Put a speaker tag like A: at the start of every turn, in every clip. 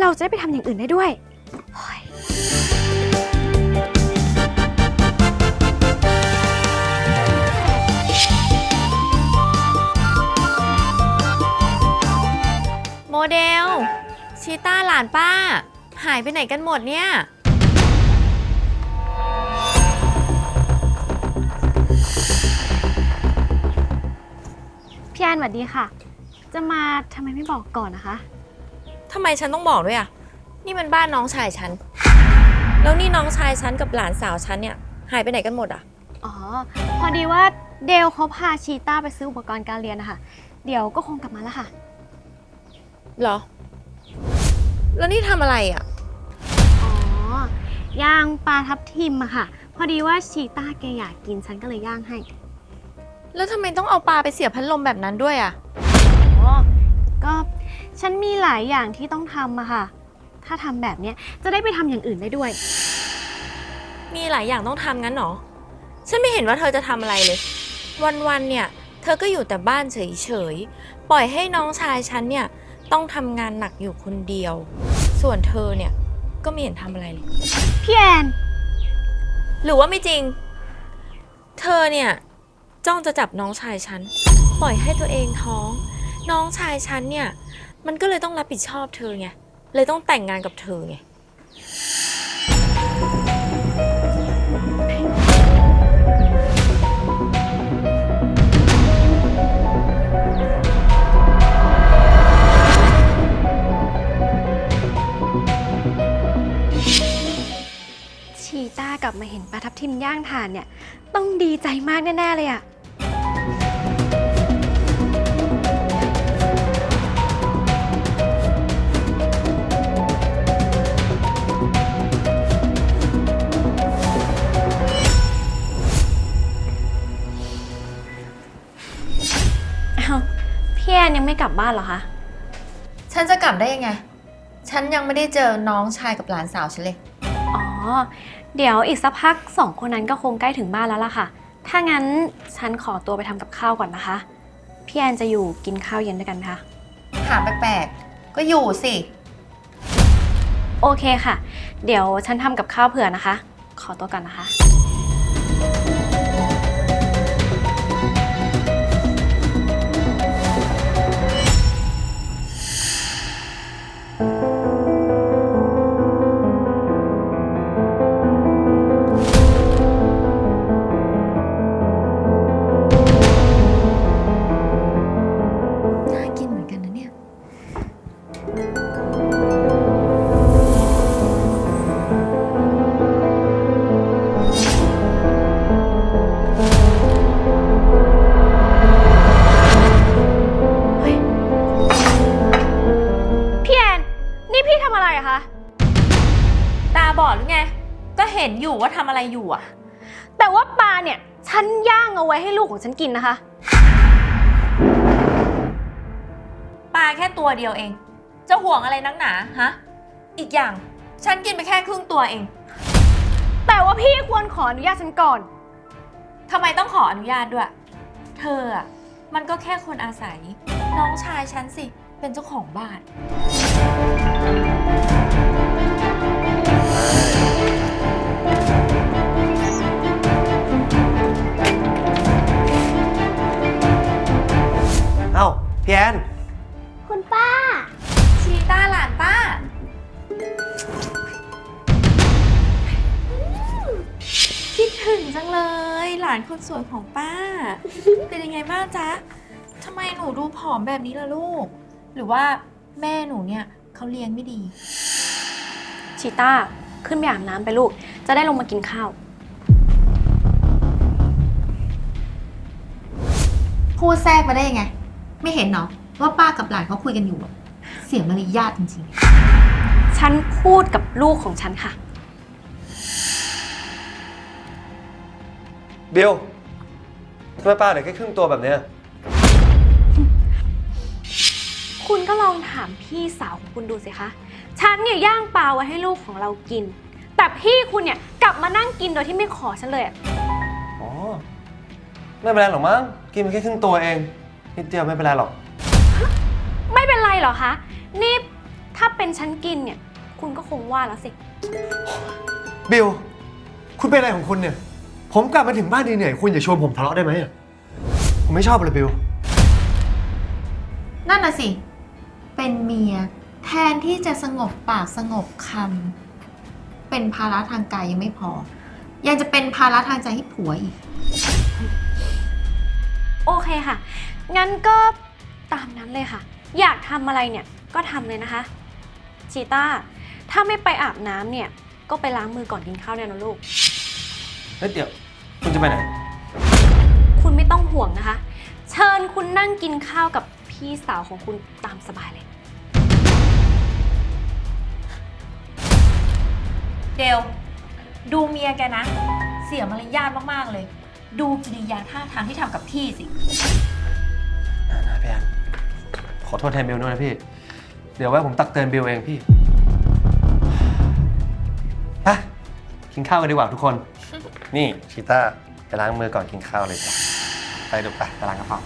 A: เราจะได้ไปทำอย่างอื่นได้ด้วยโอ้ย
B: โมเดล ชีต้าหลานป้า หายไปไหนกันหมดเนี่ย
A: พี่แอนสวัสดีค่ะ จะมาทำไมไม่บอกก่อนนะคะ
B: ทำไมฉันต้องบอกด้วยอะ นี่มันบ้านน้องชายฉัน แล้วนี่น้องชายฉันกับหลานสาวฉันเนี่ย หายไปไหนกันหมดอะ
A: อ๋อ พอดีว่าเดลเขาพาชีต้าไปซื้ออุปกรณ์การเรียนนะคะเดี๋ยวก็คงกลับมาแล้วค่ะ
B: เหรอ แล้วนี่ทำอะไรอะ
A: อ๋อย่าง ปลาทับทิมอะค่ะ พอดีว่าชีต้าแกอยากกินฉันก็เลยย่างให้
B: แล้วทำไมต้องเอาปลาไปเสียบพัดลมแบบนั้นด้วยอะ
A: อ๋อ ก็ ฉันมีหลายอย่างที่ต้องทำอะค่ะ ถ้าทำแบบเนี้ยจะได้ไปทำอย่างอื่นได้ด้วย
B: มีหลายอย่างต้องทำงั้นเหรอ ฉันไม่เห็นว่าเธอจะทำอะไรเลย วันๆเนี่ย เธอก็อยู่แต่บ้านเฉยๆ ปล่อยให้น้องชายฉันเนี่ยต้องทำงานหนักอยู่คนเดียว ส่วนเธอเนี่ยก็ไม่เห็นทำอะไรเลย
A: พี่แอน
B: หรือว่าไม่จริง เธอเนี่ยจ้องจะจับน้องชายฉัน ปล่อยให้ตัวเองท้อง น้องชายฉันเนี่ย มันก็เลยต้องรับผิดชอบเธอไง เลยต้องแต่งงานกับเธอไง
A: ชีต้ากลับมาเห็นปลาทับทิมย่างถ่านเนี่ย ต้องดีใจมากแน่ ๆ เลยอะ นยังไม่กลับบ้านเหรอคะ
B: ฉันจะกลับได้ยังไง ฉันยังไม่ได้เจอน้องชายกับหลานสาวฉันเลย
A: อ๋อ เดี๋ยวอีกสักพักสองคนนั้นก็คงใกล้ถึงบ้านแล้วล่ะค่ะ ถ้างั้นฉันขอตัวไปทำกับข้าวก่อนนะคะ พี่แอนจะอยู่กินข้าวเย็นด้วยกันไหมคะ
B: ถามแปลกๆ ก็อยู่สิ
A: โอเคค่ะ เดี๋ยวฉันทำกับข้าวเผื่อนะคะ ขอตัวก่อนนะคะ
B: อยู่ว่าทำอะไรอยู่อะ
A: แต่ว่าปลาเนี่ยฉันย่างเอาไว้ให้ลูกของฉันกินนะคะ
B: ปลาแค่ตัวเดียวเอง จะห่วงอะไรนักหนาฮะ อีกอย่างฉันกินไปแค่ครึ่งตัวเอง
A: แต่ว่าพี่ควรขออนุญาตฉันก่อน
B: ทำไมต้องขออนุญาตด้วย เธออะมันก็แค่คนอาศัย น้องชายฉันสิ เป็นเจ้าของบ้าน
C: อ้าพี่แอน
A: คุณป้า
B: ชีต้าหลานป้า คิดถึงจังเลย หลานคนสวยของป้า เป็นยังไงบ้างจ๊ะทำไมหนูดูผอมแบบนี้ล่ะลูก หรือว่าแม่หนูเนี่ยเขาเลี้ยงไม่ดี
A: ชีต้า ขึ้นไปอาบน้ำไปลูก จะได้ลงมากินข้าว
B: พูดแทรกมาได้ยังไง ไม่เห็นเนาะว่าป้ากับหลานเขาคุยกันอยู่อะเสียมารยาทจริง
A: ฉันพูดกับลูกของฉันค่ะ
C: เบลทำไมป้าเหลือแค่ครึ่งตัวแบบเนี้ย
A: คุณก็ลองถามพี่สาวของคุณดูสิคะ ฉันเนี่ยย่างปลาไว้ให้ลูกของเรากิน แต่พี่คุณเนี่ยกลับมานั่งกินโดยที่ไม่ขอฉันเลยอะ
C: อ๋อ ไม่เป็นไรหรอกมั้ง กินไปแค่ครึ่งตัวเอง นิดเดียวไม่เป็นไรหรอก
A: ไม่เป็นไรเหรอเหรอคะ นี่ถ้าเป็นฉันกินเนี่ย คุณก็คงว่าแล้วสิ
C: บิลคุณเป็นอะไรของคุณเนี่ย ผมกลับมาถึงบ้านเหนื่อยๆคุณอย่าชวนผมทะเลาะได้ไหมอะผมไม่ชอบเลยบิล
B: นั่นน่ะสิ เป็นเมีย แทนที่จะสงบปากสงบคำเป็นภาระทางกายยังไม่พอ ยังจะเป็นภาระทางใจให้ผัวอีก
A: โอเคค่ะ งั้นก็ตามนั้นเลยค่ะ อยากทำอะไรเนี่ยก็ทำเลยนะคะ ชีต้า ถ้าไม่ไปอาบน้ำเนี่ย ก็ไปล้างมือก่อนกินข้าวเนี่ยนะลูก
C: เฮ้ยเดี๋ยวคุณจะไปไหน
A: คุณไม่ต้องห่วงนะคะ เชิญคุณนั่งกินข้าวกับพี่สาวของคุณตามสบายเลย
B: เดลดูเมียแกนะ เสียมารยาทมาก ๆ เลย ดูกิริยาท่าทางที่ทำกับพี่สิ
C: นะพี่แอนขอโทษแทนบิลด้วยนะพี่ เดี๋ยวไว้ผมตักเตือนบิลเองพี่ไปกินข้าวกันดีกว่าทุกคน นี่ชีต้าไปล้างมือก่อนกินข้าวเลยจ้ะไปดูไปไปล้างกระเพาะ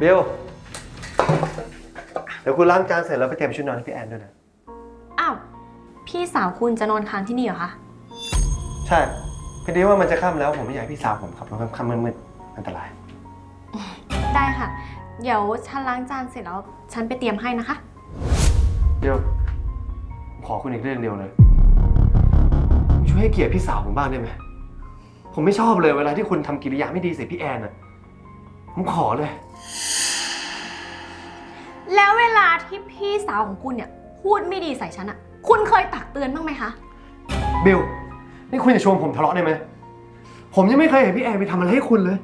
C: บิล เดี๋ยวคุณล้างจานเสร็จแล้วไปเตรียมชุดนอนให้พี่แอนด้วยนะ
A: อ้าว พี่สาวคุณจะนอนค้างที่นี่เหรอคะ
C: ใช่พอดีว่ามันจะค่ำแล้วผมไม่อยากให้พี่สาวผมขับรถค่ำๆมืดๆอันตราย
A: ได้ค่ะ เดี๋ยวฉันล้างจานเสร็จแล้ว ฉันไปเตรียมให้นะคะ
C: เดี๋ยวผมขอคุณอีกเรื่องเดียวเลยช่วยให้เกียรติพี่สาวผมบ้างได้ไหม ผมไม่ชอบเลยเวลาที่คุณทำกิริยาไม่ดีใส่พี่แอนน่ะ ผมขอเลย
A: แล้วเวลาที่พี่สาวของคุณเนี่ยพูดไม่ดีใส่ฉันอะคุณเคยตักเตือนบ้างไหมคะ
C: บิลนี่คุณจะชวนผมทะเลาะได้ไหม ผมยังไม่เคยเห็นพี่แอนไปทำอะไรให้คุณเลย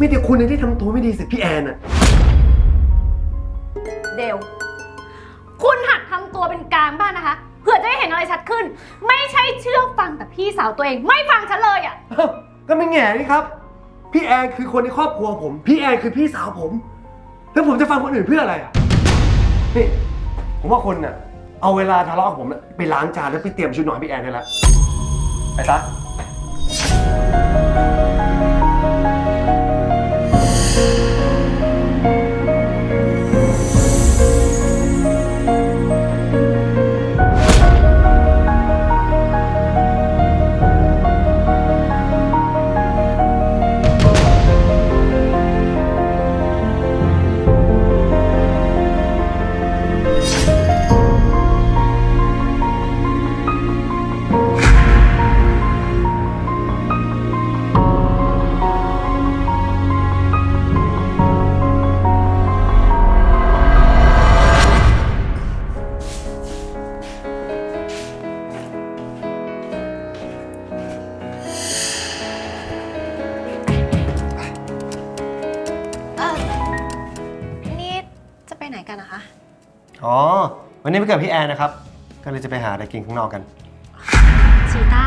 C: มีแต่คุณเองที่ทำตัวไม่ดีใส่พี่แอนน่ะ
A: เดวคุณหัดทำตัวเป็นกลางบ้างนะคะ เผื่อจะได้เห็นอะไรชัดขึ้น ไม่ใช่เชื่อฟังแต่พี่สาวตัวเอง ไม่ฟังฉันเลยอะ
C: อ้าวก็ไม่แง่นี่ครับ พี่แอนคือคนในครอบครัวผม พี่แอนคือพี่สาวผม แล้วผมจะฟังคนอื่นเพื่ออะไรอะ นี่ผมว่าคนน่ะเอาเวลาทะเลาะกับผมน่ะไปล้างจานแล้วไปเตรียมชุดนอนให้พี่แอนได้แล้ว ไปซะ
A: ไปกั
C: บพี่แอนนะครับ ก็เลยจะไปหาอะไรกินข้างนอกกัน
A: ชีต้า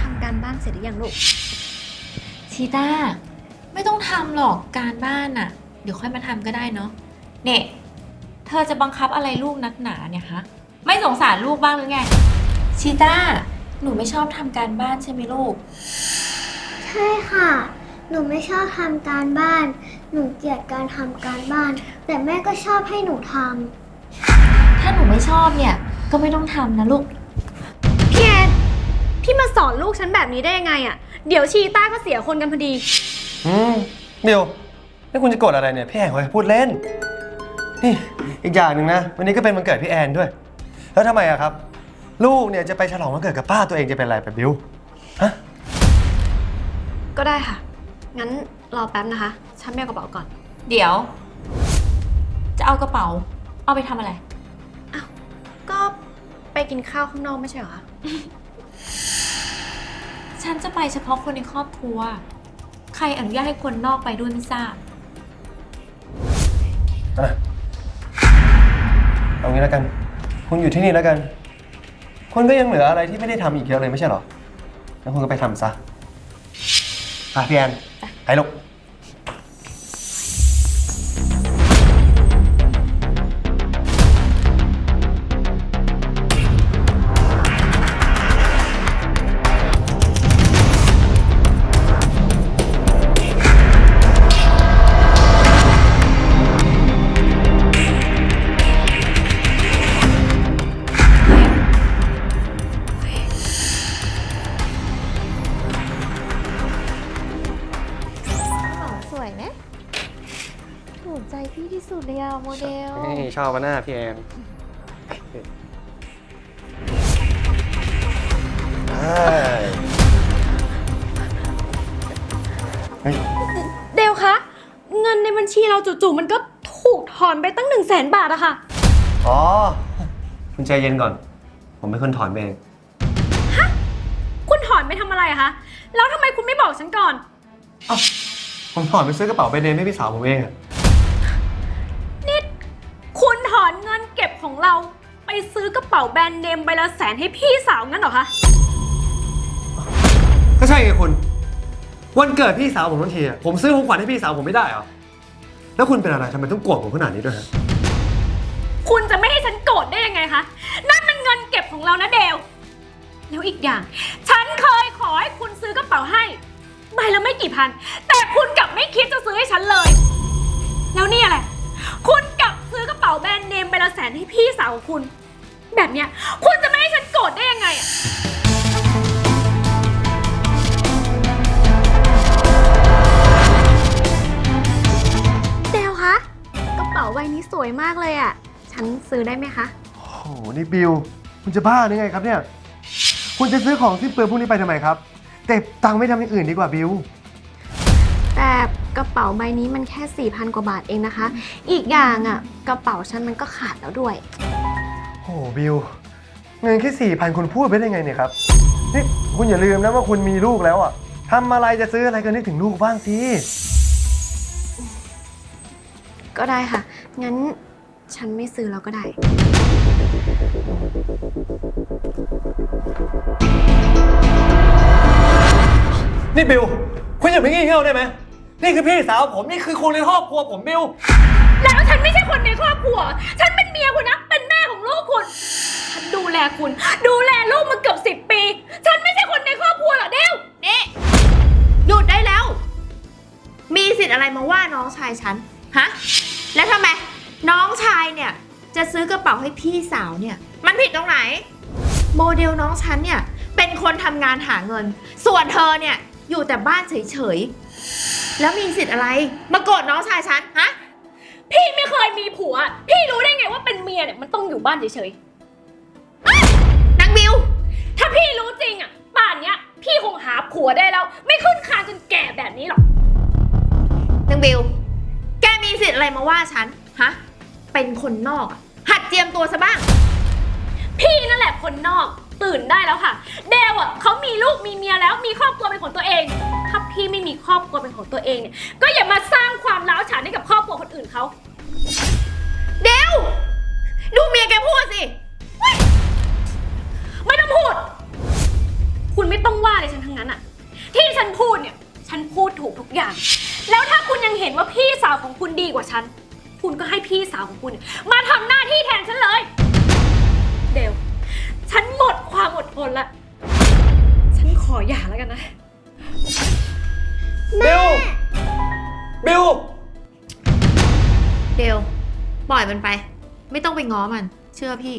A: ทำการบ้านเสร็จหรือยังลูก
B: ชีต้า ไม่ต้องทำหรอกการบ้านน่ะเดี๋ยวค่อยมาทำก็ได้เนาะเนี่ยเธอจะบังคับอะไรลูกนักหนาเนี่ยฮะไม่สงสารลูกบ้างหรือไง ชีต้า หนูไม่ชอบทำการบ้านใช่ไหมลูก
D: ใช่ค่ะ หนูไม่ชอบทำการบ้าน หนูเกลียดการทำการบ้าน แต่แม่ก็ชอบให้หนูท
B: ถ้าหนูไม่ชอบเนี่ย ก็ไม่ต้องทำนะลูก
A: พี่แอนพี่มาสอนลูกฉันแบบนี้ได้ยังไงอะเดี๋ยวชีต้าก็เสียคนกันพอดี
C: อืมเดี๋ยวนี่คุณจะโกรธอะไรเนี่ยพี่แอนเขาให้พูดเล่น นี่อีกอย่างหนึ่งนะ วันนี้ก็เป็นวันเกิดพี่แอนด้วย แล้วทำไมอะครับ ลูกเนี่ยจะไปฉลองวันเกิดกับป้าตัวเองจะเป็นอะไรไปบิวฮะ
A: ก็ได้ค่ะ งั้นรอแป๊บนะคะ ฉันไม่เอากระเป๋าก่อน
B: เดี๋ยว จะเอากระเป๋า เอาไปทำอะไร
A: ก็ไปกินข้าวข้างนอกไม่ใช่เหรอคะ
B: ฉันจะไปเฉพาะคนในครอบครัว ใครอนุญาตให้คนนอกไปด้วยไม่ทราบ
C: อะเอางี้แล้วกัน คุณอยู่ที่นี่แล้วกัน คุณก็ยังเหลืออะไรที่ไม่ได้ทำอีกเยอะเลยไม่ใช่เหรอแล้วคุณก็ไปทำซะไปพี่แอนไปลูก หน้าพี่แอนเฮ้ย
A: เดลคะ เงินในบัญชีเราจู่ๆมันก็ถูกถอนไปตั้งหนึ่งแสนบาทอะค่ะ
C: อ๋อ คุณใจเย็นก่อน ผมเป็นคนถอนเอง
A: คุณถอนไปทำอะไรอะคะ แล้วทำไมคุณไม่บอกฉันก่อน
C: เอ้าผมถอนไปซื้อกระเป๋าแบรนด์เนมให้พี่สาวผมเองอะ
A: ของเราไปซื้อกระเป๋าแบรนด์เนมใบละแสนให้พี่สาวงั้นเหรอคะ
C: ก็ใช่ไงคุณ วันเกิดพี่สาวผมทั้งทีอะผมซื้อของขวัญให้พี่สาวผมไม่ได้เหรอ แล้วคุณเป็นอะไรทำไมต้องโกรธผมขนาดนี้ด้วยฮะ
A: คุณจะไม่ให้ฉันโกรธได้ยังไงคะ นั่นมันเงินเก็บของเรานะเดลแล้วอีกอย่าง ฉันเคยขอให้คุณซื้อกระเป๋าให้ใบละไม่กี่พัน แต่คุณกลับไม่คิดจะาวของคุณ แบบเนี้ยคุณจะไม่ให้ฉันโกรธได้ยังไงอะเดลคะกระเป๋าใบนี้สวยมากเลยอะฉันซื้อได้ไหมคะ
C: โอ้โหนี่บิว คุณจะบ้าหรือไงครับเนี่ย คุณจะซื้อของสิ้นเปลืองพวกนี้ไปทำไมครับแต่ตังค์ไม่ทำอย่างอื่นดีกว่าบิว
A: แต่กระเป๋าใบนี้มันแค่ 4,000 กว่าบาทเองนะคะ อีกอย่างอะกระเป๋าฉันมันก็ขาดแล้วด้วย
C: โอ้โหบิว เงินแค่สี่พันคุณพูดไปได้ไงเนี่ยครับ นี่คุณอย่าลืมนะว่าคุณมีลูกแล้วอะทำอะไรจะซื้ออะไรก็นึกถึงลูกบ้างสิ
A: ก็ได้ค่ะ งั้นฉันไม่ซื้อแล้วก็ได้
C: นี่บิว คุณอย่าไปงี่เง่าได้ไหม นี่คือพี่สาวผม นี่คือคนในครอบครัวผมบิว
A: แล้วฉันไม่ใช่คนในครอบครัว ฉันเป็นเมียคุณนะ คุณ ฉันดูแลคุณ ดูแลลูกมาเกือบสิบปี ฉันไม่ใช่คนในครอบครัวหรอเดว
B: นี่หยุดได้แล้ว มีสิทธิ์อะไรมาว่าน้องชายฉัน ฮะ แล้วทำไม น้องชายเนี่ย จะซื้อกระเป๋าให้พี่สาวเนี่ย มันผิดตรงไหน โมเดลน้องฉันเนี่ย เป็นคนทำงานหาเงิน ส่วนเธอเนี่ย อยู่แต่บ้านเฉยๆ แล้วมีสิทธิ์อะไร มาโกรธน้องชายฉัน ฮะ
A: พี่ไม่เคยมีผัว พี่รู้ได้ไงว่าเป็นเมียเนี่ยมันต้องอยู่บ้านเฉย
B: นางบิว
A: ๆถ้าพี่รู้จริงอะ ป่านเนี้ย พี่คงหาผัวได้แล้ว ไม่ขึ้นคานจนแก่แบบนี้หรอก
B: นางบิว แกมีสิทธิ์อะไรมาว่าฉัน ฮะ เป็นคนนอกอะหัดเจียมตัวซะบ้าง
A: พี่นั่นแหละคนนอกตื่นได้แล้วค่ะ เดวอะเขามีลูกมีเมียแล้วมีครอบครัวเป็นของตัวเอง ถ้า พี่ไม่มีครอบครัวเป็นของตัวเองเนี่ยก็อย่ามาสร้างความร้าวฉานให้กับครอบครัวคนอื่นเขา
B: เดวดูเมียแกพูดสิ
A: ไม่ต้องพูด คุณไม่ต้องว่าเลยฉันทั้งนั้นอะที่ฉันพูดเนี่ย ฉันพูดถูกทุกอย่าง แล้วถ้าคุณยังเห็นว่าพี่สาวของคุณดีกว่าฉัน คุณก็ให้พี่สาวของคุณเนี่ยมาทำหน้าที่แทนฉันเลย เดวฉันหมดความอดทนละ ฉันขอหย่าแล้วกันนะ
C: บิว บิว
B: เดวปล่อยมันไป ไม่ต้องไปง้อมัน เชื่อพี่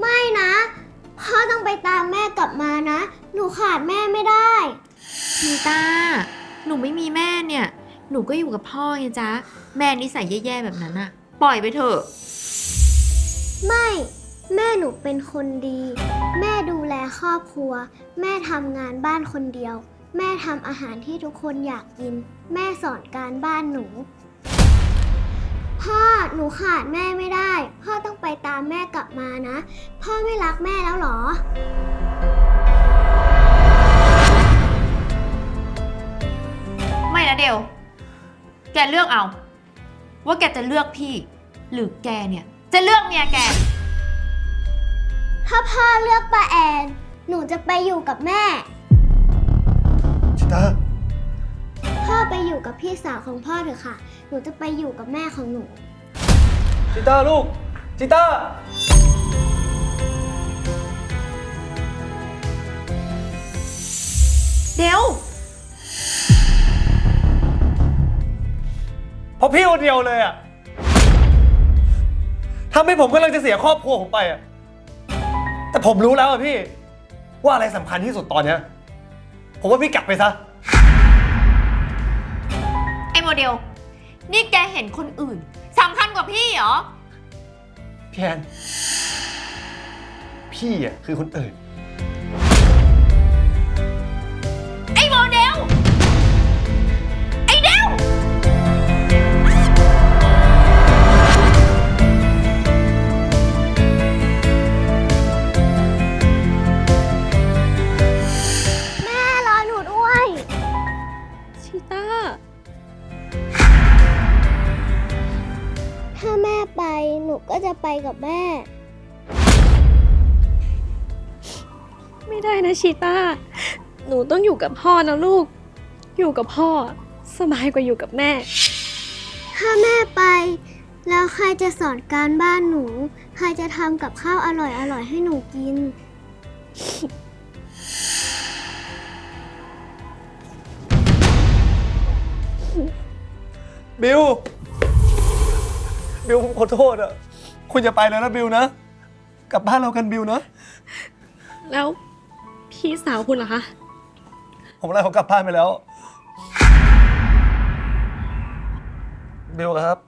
D: ไม่นะ พ่อต้องไปตามแม่กลับมานะ หนูขาดแม่ไม่ได้
B: พีตาหนูไม่มีแม่เนี่ย หนูก็อยู่กับพ่อไงจ๊ะ แม่นิสัยแย่ๆแบบนั้นอะปล่อยไปเถอะ
D: ไม่ แม่หนูเป็นคนดี แม่ดูแลครอบครัว แม่ทำงานบ้านคนเดียว แม่ทำอาหารที่ทุกคนอยากกิน แม่สอนการบ้านหนู พ่อหนูขาดแม่ไม่ได้ พ่อต้องไปตามแม่กลับมานะ พ่อไม่รักแม่แล้วเหรอ
B: ไม่นะเดวแกเลือกเอา ว่าแกจะเลือกพี่ หรือแกเนี่ย จะเลือกเมียแก
D: ถ้าพ่อเลือกป้าแอน หนูจะไปอยู่กับแม่
C: ชิ ตา
D: พ่อไปอยู่กับพี่สาวของพ่อเถอะค่ะ หนูจะไปอยู่กับแม่ของหนู
C: ชิตาลูกชิตา
B: เดว
C: เพราะพี่คนเดียวเลยอะทำให้ผมกำลังจะเสียครอบครัวผมไปอะแต่ผมรู้แล้วอะพี่ ว่าอะไรสำคัญที่สุดตอนเนี้ย ผมว่าพี่กลับไปซะ
B: ไอโมเดล นี่แกเห็นคนอื่นสกว่าพี่เหรอ
C: พี่แอนพี่อะคือคนอื่น
B: ไอ้โมเด ไป
D: หนูก็จะไปกับแม่
A: ไม่ได้นะชิต้าหนูต้องอยู่กับพ่อนะลูก อยู่กับพ่อ สบายกว่าอยู่กับแม่
D: ถ้าแม่ไป แล้วใครจะสอนการบ้านหนู ใครจะทำกับข้าวอร่อยๆให้หนูกิน
C: บิว บิวผมขอโทษอะคุณจะไปแล้วนะบิวนะ กลับบ้านเรากันบิวนะ
A: แล้วพี่สาวคุณล่ะคะ
C: ผมไล่เขากลับบ้านไปแล้ว บิวครับ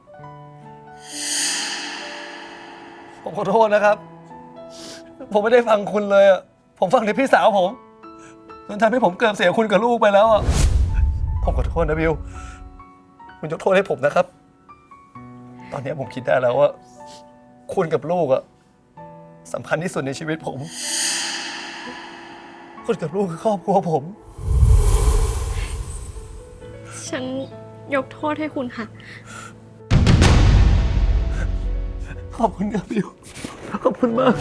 C: ผมขอโทษนะครับ ผมไม่ได้ฟังคุณเลยอะผมฟังแต่พี่สาวผมจนทำให้ผมเกือบเสียคุณกับลูกไปแล้วอะผมขอโทษนะบิว คุณยกโทษให้ผมนะครับ ตอนนี้ผมคิดได้แล้วว่า คุณกับลูกอะสำคัญที่สุดในชีวิตผม คุณกับลูกคือครอบครัวผม
A: ฉันยกโทษให้คุณค่ะ
C: ขอบคุณครับบิวขอบคุณมาก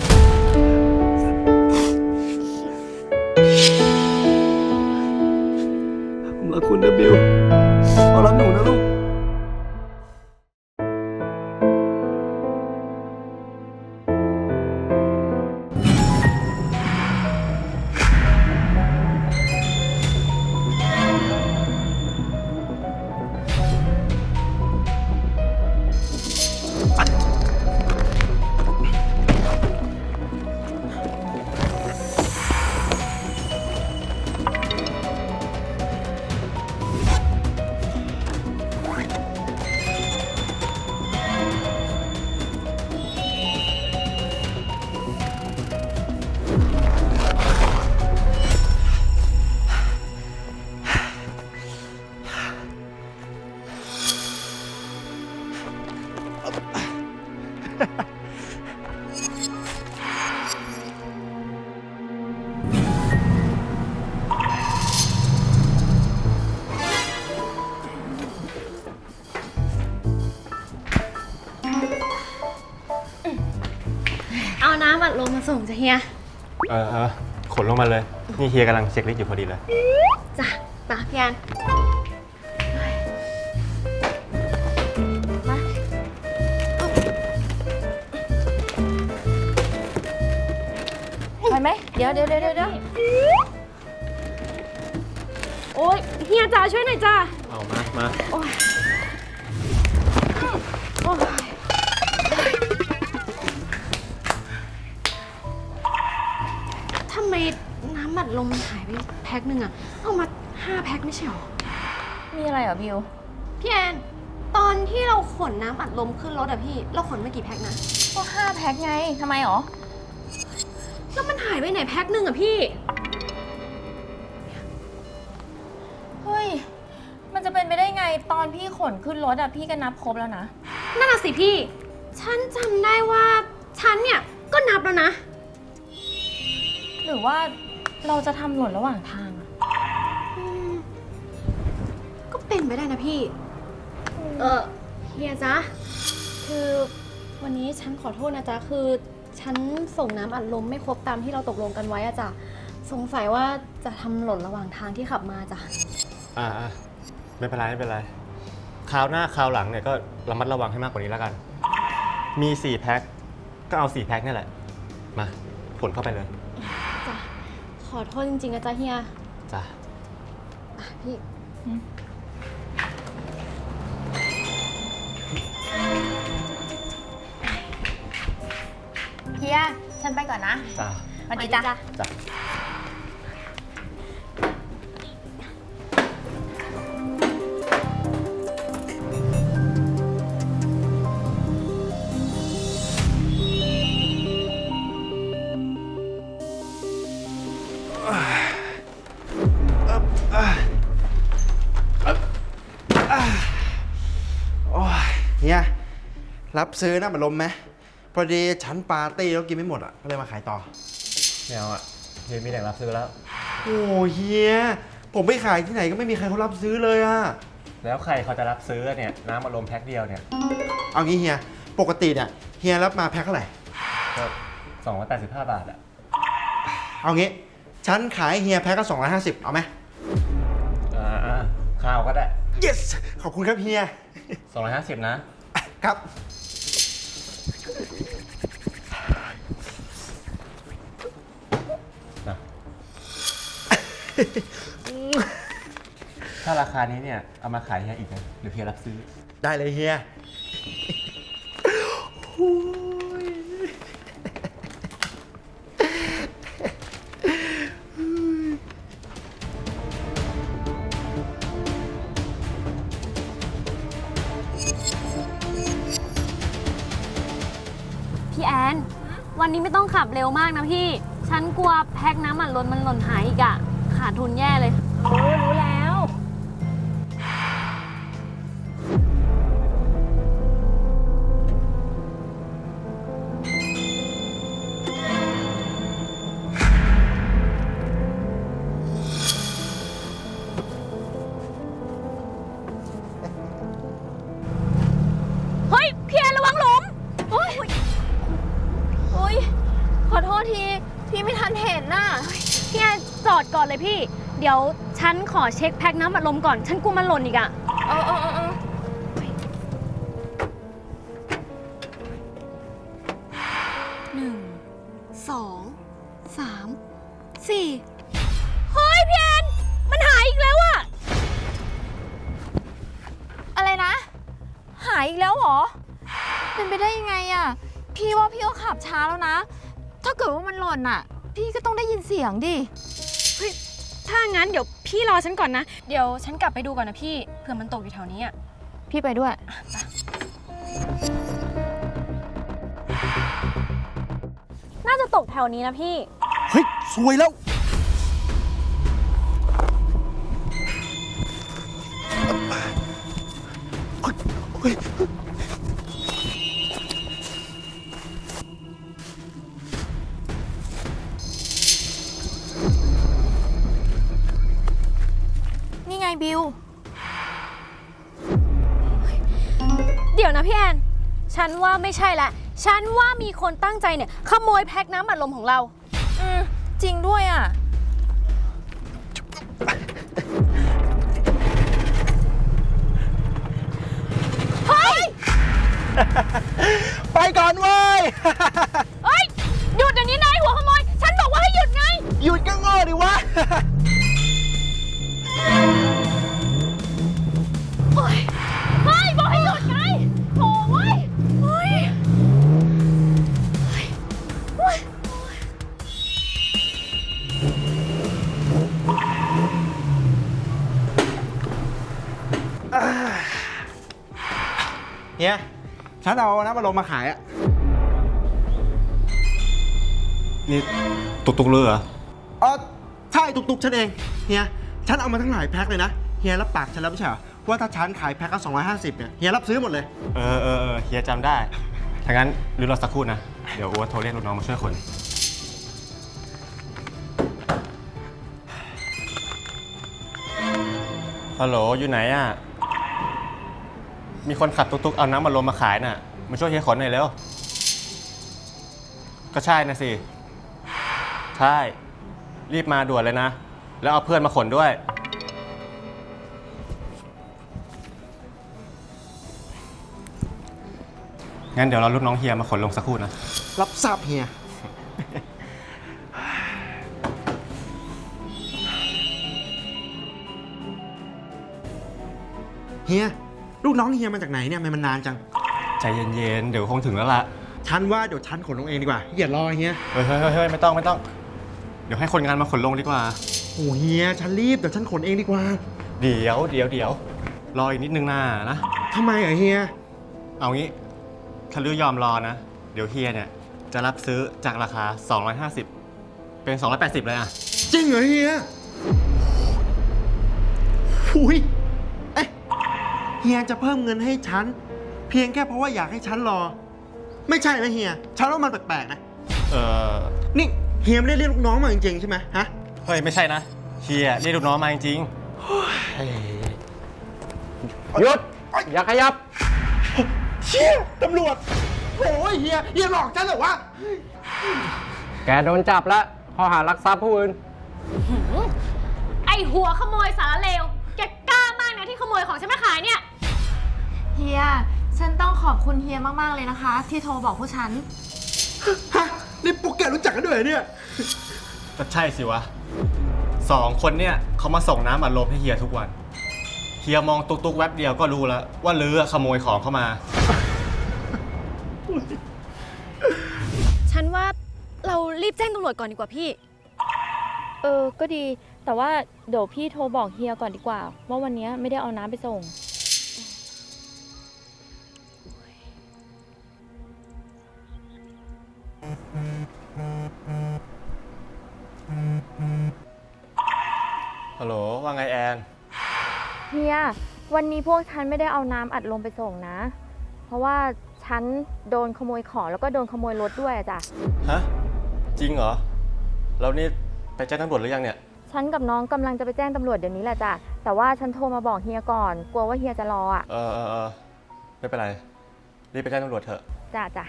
C: ผมรักคุณนะบิวเอารักหนูนะลูก
A: ส่งจ้ะเฮีย
E: เออเออขนลงมาเลย นี่เฮียกำลังเช็คลิสต์อยู่พอดีเลย
A: จ้ะปะพี่แอนมา
B: ไปไหม เดี๋ยวเดี๋ยวเดี๋ยวเดี๋ยว
A: โอ๊ยเฮียจ้าช่วยหน่อยจ้า
E: เอามามา
A: ท คหนึ่งอะเอามาห้าแพ็คไม่ใช่หรอ
B: มีอะไรเหรอบิว
A: พี่แอนตอนที่เราขนน้ำอัดลมขึ้นรถอะพี่ เราขนมากี่แพ็คนะ
B: ก็ห้าแพ็คไงทำไมหรอ
A: แล้วมันหายไปไหนแพ็คหนึ่งอะพี่
B: เฮ้ย มันจะเป็นไปได้ไงตอนพี่ขนขึ้นรถอะพี่ก็นับครบแล้วนะ
A: นั่นน่ะสิพี่ ฉันจำได้ว่า ฉันเนี่ยก็นับแล้วนะ
B: หรือว่าเราจะทำหล่นระหว่างทาง
A: เป็นไปได้นะพี่ เออเฮียจ๊ะ คือวันนี้ฉันขอโทษนะจ๊ะ คือฉันส่งน้ำอัดลมไม่ครบตามที่เราตกลงกันไว้อะจ้ะ สงสัยว่าจะทำหล่นระหว่างทางที่ขับมาจ้ะ
E: อ่าอ่าไม่เป็นไรไม่เป็นไรคราวหน้าคราวหลังเนี่ยก็ระมัดระวังให้มากกว่านี้แล้วกัน มี4แพ็คก็เอา4แพ็คนี่แหละ มาขนเข้าไปเลย
A: จ้ะ ขอโทษจริงๆนะจ๊ะเฮีย
E: จ้ะ
A: อะพี่
B: ฮีย ฉันไปก่อนนะ
E: จ้า
B: สวัสดีจ้า
E: จ้า
A: เนี่ย
F: รับซื้อน้ำมันลมไหม พอดีฉันปาร์ตี้แล้วกินไม่หมดอะ ก็เลยมาขายต่อ
E: ไม่เอาอะเฮียมีแหล่งรับซื้อแล้ว
F: โอ้เฮีย ผมไปขายที่ไหนก็ไม่มีใครเขารับซื้อเลยอะ
E: แล้วใครเขาจะรับซื้อเนี่ยน้ำอารมณ์แพ็คเดียวเนี่ย
F: เอางี้เฮีย ปกติเนี่ยเฮียรับมาแพ็คเท่าไหร่
E: ก็สองร้อยแปดสิบห้าบาทอะ
F: เอางี้ ฉันขายเฮียแพ็คก็250 เอาไหม
E: อ่าอ่าข้าวก็ได้
F: yes ขอบคุณครับเฮีย
E: สองร้อยห้าสิบนะ
F: ครับ
E: ถ้าราคานี้เนี่ยเอามาขายเฮียอีกนะเดี๋ยวเฮียรับซื้อ
F: ได้เลยเฮีย
A: พี่แอน วันนี้ไม่ต้องขับเร็วมากนะพี่ ฉันกลัวแพ็คน้ำมันล้นมันหล่นหายอีกอะ ขาดทุนแย่เลย เออ ฉันขอเช็คแพ็คน้ำอัดลมก่อน ฉันกลัวมันหล่นอีกอะ
B: เออเออเออเออ
A: หนึ่งสองสามสี่เฮ้ยพี่แอนมันหายอีกแล้วอะ
B: อะไรนะ หายอีกแล้วเหรอ เป็นไปได้ยังไงอะพี่ว่าพี่ก็ขับช้าแล้วนะ ถ้าเกิดว่ามันหล่นอะพี่ก็ต้องได้ยินเสียงดิ
A: ถ้างั้นเดี๋ยว พี่รอฉันก่อนนะ เดี๋ยวฉันกลับไปดูก่อนนะพี่ เผื่อมันตกอยู่แถวนี้อะ
B: พี่ไปด้วย
A: น่าจะตกแถวนี้นะพี่
F: เฮ้ยสวยแล้ว
B: นี่ไง บิว
A: เดี๋ยวนะพี่แอน ฉันว่าไม่ใช่ละ ฉันว่ามีคนตั้งใจเนี่ย ขโมยแพ็คน้ำอัดลมของเรา
B: อืม จริงด้วยอะ
F: ไปก่อนเว้ย
A: เฮ้ย หยุดเดี๋ยวนี้นายหัวขโมย ฉันบอกว่าให้หยุดไง
F: หยุดก็โง่ดิวะ
A: เฮีย
F: ฉันเอาน้ำมันลมมาขายอะ
E: นี่ตุกตุกเรือเหรอ
F: เออใช่ตุกๆฉันเองเฮียฉันเอามาทั้งหลายแพ็คเลยนะเฮียรับปากฉันแล้วไม่ใช่เหรอว่าถ้าฉันขายแพ็คก็250เนี่ยเฮียรับซื้อหมดเลย
E: เออเออเออเฮียจำได้ถ้างั้นรื้อรอสักครู่นะ เดี๋ยวอัวโทรเรียกลูกน้องมาช่วยคนฮัลโหลอยู่ไหนอะ มีคนขับตุกๆเอาน้ำมาลมมาขายน่ะ มาช่วยเฮียขนหน่อยเร็ว ก็ใช่นะสิ ใช่ รีบมาด่วนเลยนะ แล้วเอาเพื่อนมาขนด้วย งั้นเดี๋ยวเราลูกน้องเฮียมาขนลงสักครู่นะ
F: รับทราบเฮีย เฮีย ลูกน้องเฮียมาจากไหนเนี่ยทำไมมันนานจัง
E: ใจเย็นๆ เดี๋ยวคงถึงแล้วล่ะ
F: ฉันว่าเดี๋ยวฉันขนลงเองดีกว่าอย่ารอเฮีย
E: เฮ้ยเฮ้ยเฮ้ยเฮ้ยไม่ต้องไม่ต้อง เดี๋ยวให้คนงานมาขนลงดีกว่า
F: โอ้เฮียฉันรีบเดี๋ยวฉันขนเองดีกว่า
E: เดี๋ยวเดี๋ยวเดี๋ยวรออีกนิดนึงนะนะ
F: ทำไมอะเฮีย
E: เอางี้ถ้าลือยอมรอนะ เดี๋ยวเฮียเนี่ยจะรับซื้อจากราคา 250 เป็น 280 เลยอะ
F: จริงเหรอเฮียหุย เอ๊ะเฮียจะเพิ่มเงินให้ฉัน เพียงแค่เพราะว่าอยากให้ฉันรอ ไม่ใช่นะเฮียฉันว่ามันแปลกๆนะ
E: เออ
F: นี่เฮียไม่ได้เรียกลูกน้องมาจริงๆใช่ไหมฮะ
E: เฮ้ยไม่ใช่นะเฮียเรียกลูกน้องมาจริง
G: หยุดอย่าขยับ
F: เชี่ยตำรวจโอ้ยเฮียเฮียหลอกฉันเหรอวะ
G: แกโดนจับแล้วข้อหารักทรัพย์ผู้อื่น
A: ไอหัวขโมยสารเลวแกกล้ามาก นะที่ขโมยของฉันมาขายเนี่ย
H: เฮีย ฉันต้องขอบคุณเฮียมาก ๆ เลยนะคะ ที่โทรบอกผู้ฉัน
F: ฮะนี่ปุ๊กแกรู้จักกันด้วยเหรอเนี่ย
E: ๆก็ใช่สิวะสองคนเนี่ยเขามาส่งน้ำอัดลมให้เฮียทุกวัน เฮียมองตุกตุกๆแวบเดียวก็รู้แล้ว ว่าลืออะขโมยของเข้ามา
A: ฉันว่าเรารีบแจ้งตำรวจก่อนดีกว่าพี่
H: เออ ก็ดี แต่ว่าเดี๋ยวพี่โทรบอกเฮียก่อนดีกว่า ว่าวันนี้ไม่ได้เอาน้ำไปส่ง
E: ฮัลโหลว่าไงแอน
H: เฮีย วันนี้พวกฉันไม่ได้เอาน้ำอัดลมไปส่งนะ เพราะว่าฉันโดนขโมยของแล้วก็โดนขโมยรถด้วยอะจ้ะ
E: ฮะ จริงเหรอ แล้วนี่ไปแจ้งตำรวจหรือยังเนี่ย
H: ฉันกับน้องกำลังจะไปแจ้งตำรวจเดี๋ยวนี้แหละจ้ะ แต่ว่าฉันโทรมาบอกเฮียก่อน กลัวว่าเฮียจะรออะ
E: เออเออเออไม่เป็นไร รีบไปแจ้งตำรวจเถอะ
H: จ้ะจ้ะ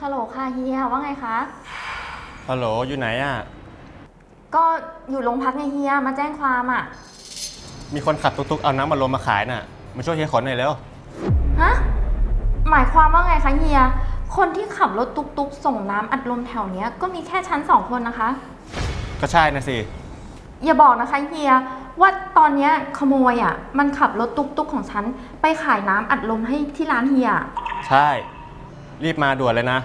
H: ฮัลโหลค่ะเฮียว่าไงคะ
E: ฮัลโหล อยู่ไหนอะ
H: ก็อยู่โรงพักไงเฮียมาแจ้งความอะ
E: มีคนขับตุกๆเอาน้ำมันลมมาขายน่ะ มาช่วยเฮียขนหน่อยเร็ว
H: ฮะ หมายความว่าไงคะเฮีย คนที่ขับรถตุกๆ ส่งน้ำอัดลมแถวเนี้ยก็มีแค่ชั้นสองคนนะคะ
E: ก็ใช่นะสิ
H: อย่าบอกนะคะเฮียว่าตอนเนี้ยขโมยอะ มันขับรถตุกๆของฉัน ไปขายน้ำอัดลมให้ที่ร้านเฮีย
E: ใช่ รีบมาด่วนเลยนะ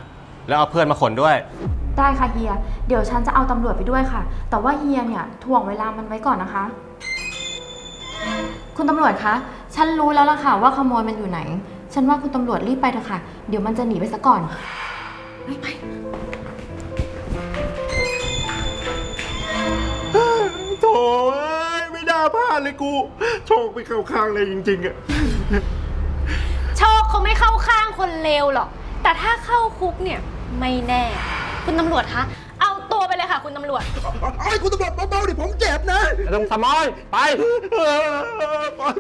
E: แล้วเอาเพื่อนมาขนด้วย
H: ได้ค่ะเฮีย เดี๋ยวฉันจะเอาตำรวจไปด้วยค่ะ แต่ว่าเฮียเนี่ยถ่วงเวลามันไว้ก่อนนะคะ คุณตำรวจคะ ฉันรู้แล้วล่ะค่ะ ว่าขโมยมันอยู่ไหน ฉันว่าคุณตำรวจรีบไปเถอะค่ะ เดี๋ยวมันจะหนีไปซะก่อนไปไป
F: โถ่เอ้ยไม่น่าพลาดเลยกู โชคไปเข้าข้างเลยจริงๆอะ
A: โชคเขาไม่เข้าข้างคนเลวหรอก แต่ถ้าเข้าคุกเนี่ยไม่แน่ คุณตำรวจคะ เอาตัวไปเลยค่ะ คุณตำรวจ
F: ไอ้คุณตำรวจเบาๆดิผมเจ็บนะ
G: ไอ้ตงสมอย ไป
F: ไปบอย